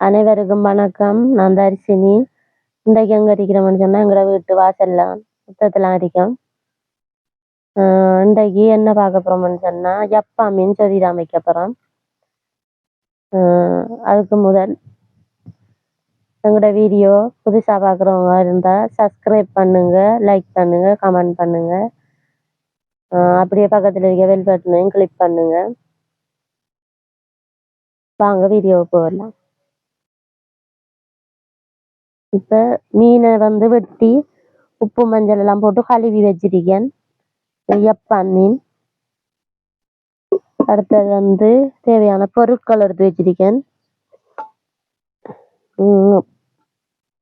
அனைவருக்கும் வணக்கம். நான் தரிசினி. இன்றைக்கு எங்கே இருக்கிறோம்னு சொன்னால் எங்களோட வீட்டு வாசல்ல சுத்தத்தில் இருக்கோம். ஆஹ் இன்றைக்கு என்ன பார்க்க போகிறோம்னு சொன்னால் எப்பா மீன் சொதிரா வைக்க போகிறோம் அதுக்கு முதல் எங்களோட வீடியோ புதுசாக பார்க்குறவங்க இருந்தால் சப்ஸ்கிரைப் பண்ணுங்க லைக் பண்ணுங்க கமெண்ட் பண்ணுங்க. அப்படியே பக்கத்தில் இருக்க வெல் பட்டனையும் கிளிக் பண்ணுங்க. வாங்க வீடியோ போகலாம். இப்போ மீனை வந்து வெட்டி உப்பு மஞ்சள் எல்லாம் போட்டு கழுவி வச்சிருக்கேன் யப்பான் மீன் அடுத்தது வந்து தேவையான பொருட்கள் எடுத்து வச்சிருக்கேன்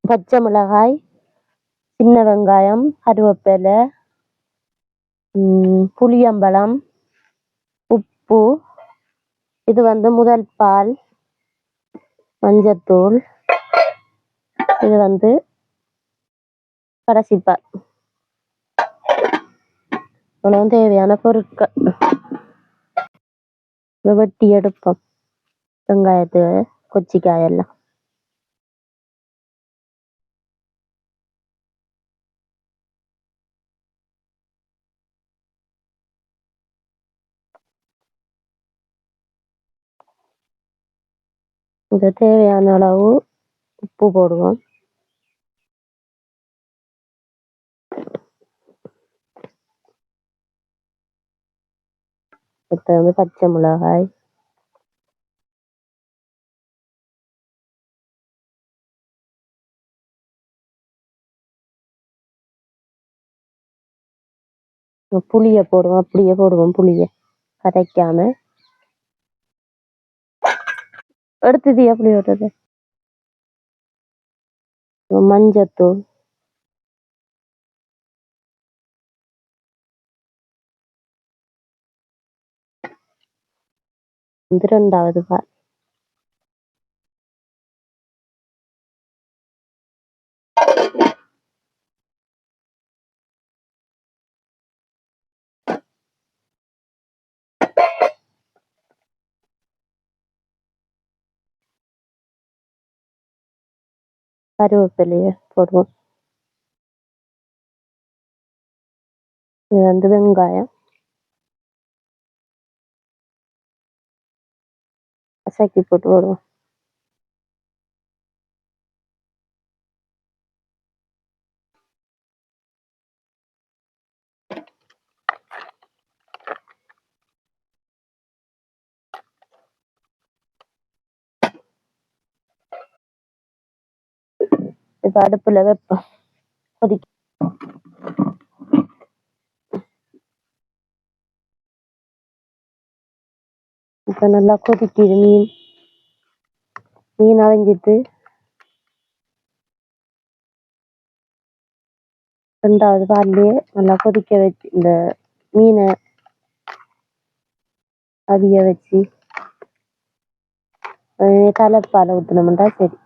பச்சை மிளகாய் சின்ன வெங்காயம் கருவேப்பிலை புளியம்பழம் உப்பு இது வந்து முதல் பால் மஞ்சத்தூள் இது வந்து கடைசிப்பா உணவு தேவையான பொருட்கள். வெட்டி எடுப்போம். வெங்காயத்து கொச்சிக்காயெல்லாம் இது தேவையான அளவு உப்பு போடுவோம். அடுத்து வந்து பச்சை மிளகாய். புளிய போடுவோம் அப்படியே போடுவோம் புளிய. கதைக்காம எடுத்தது எப்படி விடுறது மஞ்சத்தூள். வந்து ரெண்டாவது பால் கருவேப்பிலைய போடுவோம். இது வந்து வெங்காயம் கசக்கி போட்டு போடுவோம் இப்ப அடுப்புல வைப்போம் கொதிக்க இப்போ நல்லா கொதிக்குது மீன். மீன் அரைஞ்சிட்டு ரெண்டாவது பால்லையே நல்லா கொதிக்க வச்சு இந்த மீனை அவிய வச்சு அஹ் தலைப்பால சரி.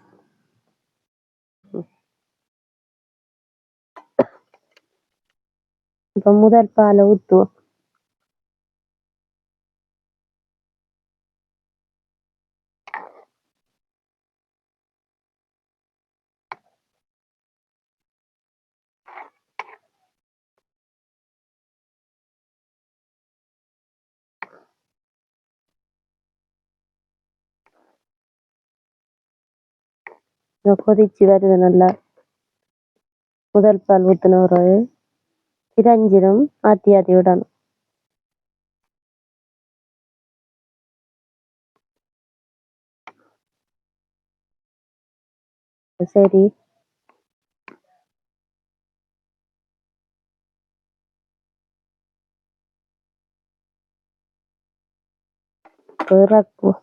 இப்ப முதல் பாலை ஊத்துவோம். கொதிச்சு வருது நல்லா முதல் பால் ஊத்தின ஒரு இரஞ்சிரும் ஆத்தி ஆத்தி விடணும் சரி இறக்குவோம்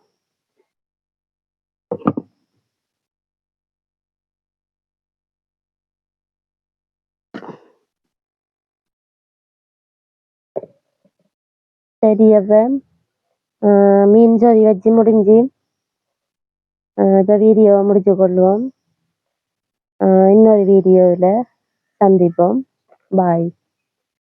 சரி மீன் சொதி வச்சு முடிஞ்சு ஆஹ் வீடியோவை முடிச்சு கொள்வோம். இன்னொரு வீடியோவில் சந்திப்போம். பாய்